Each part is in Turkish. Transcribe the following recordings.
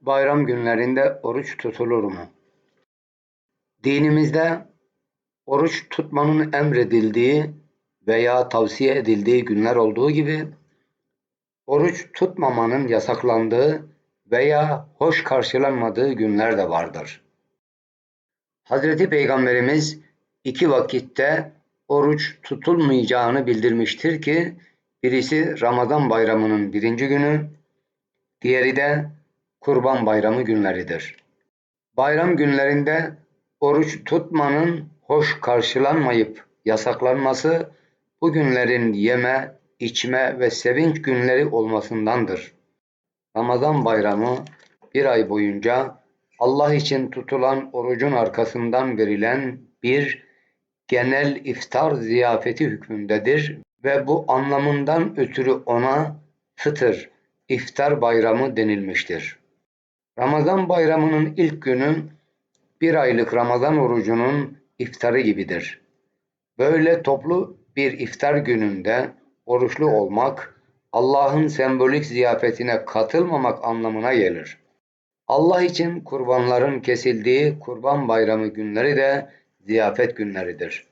Bayram günlerinde oruç tutulur mu? Dinimizde oruç tutmanın emredildiği veya tavsiye edildiği günler olduğu gibi oruç tutmamanın yasaklandığı veya hoş karşılanmadığı günler de vardır. Hazreti Peygamberimiz iki vakitte oruç tutulmayacağını bildirmiştir ki birisi Ramazan bayramının birinci günü, diğeri de Kurban Bayramı günleridir. Bayram günlerinde oruç tutmanın hoş karşılanmayıp yasaklanması bu günlerin yeme, içme ve sevinç günleri olmasındandır. Ramazan bayramı bir ay boyunca Allah için tutulan orucun arkasından verilen bir genel iftar ziyafeti hükmündedir ve bu anlamından ötürü ona fıtır, iftar bayramı denilmiştir. Ramazan bayramının ilk günü bir aylık Ramazan orucunun iftarı gibidir. Böyle toplu bir iftar gününde oruçlu olmak Allah'ın sembolik ziyafetine katılmamak anlamına gelir. Allah için kurbanların kesildiği kurban bayramı günleri de ziyafet günleridir.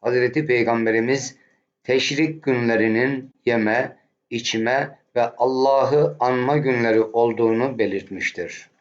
Hazreti Peygamberimiz teşrik günlerinin yeme, içme ve Allah'ı anma günleri olduğunu belirtmiştir.